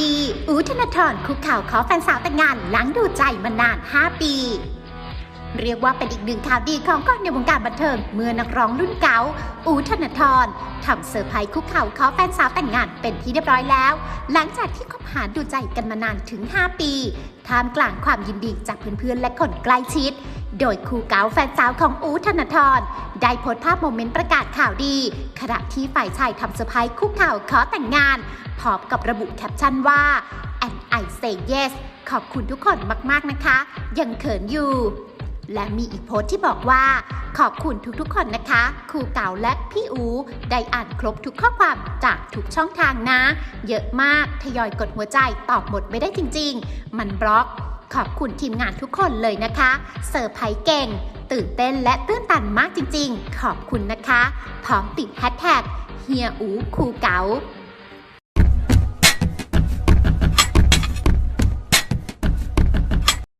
ดีอูธนาธรคุกเข่าขอแฟนสาวแต่งงานหลังดูใจมานาน 5 ปี เรียกว่าเป็นอีกหนึ่งข่าวดีของคนในวงการบันเทิง เมื่อนักร้องรุ่นเก่า อูธนาธรทำเซอร์ไพรส์คุกเข่าขอแฟนสาวแต่งงานเป็นที่เรียบร้อยแล้ว หลังจากที่คบหาดูใจกันมานานถึง 5 ปี ท่ามกลางความยินดีจากเพื่อนๆและคนใกล้ชิด โดยคู่เก่าแฟนสาวของอูธนาธรได้โพสต์ภาพโมเมนต์ประกาศข่าวดี ขณะที่ฝ่ายชายทำเซอร์ไพรส์คุกเข่าขอแต่งงาน พร้อมกับระบุแคปชั่นว่า and I say yes ขอบคุณทุกคนมาก ๆ นะคะ ยังเขินอยู่ และมีอีกโพสต์ที่บอกว่า ขอบคุณทุกๆคนนะคะ ครูเก่าและพี่อู ได้อ่านครบทุกข้อความจากทุกช่องทางนะ เยอะมาก ทยอยกดหัวใจตอบหมดไม่ได้จริง ๆ มันบล็อก ขอบคุณทีมงานทุกคนเลยนะคะเซอร์ไพรส์เก่ง ตื่นเต้นและตื้นตันมากจริงๆ ขอบคุณนะคะ พร้อมติดแฮชแท็กเฮียอูคูเก๋า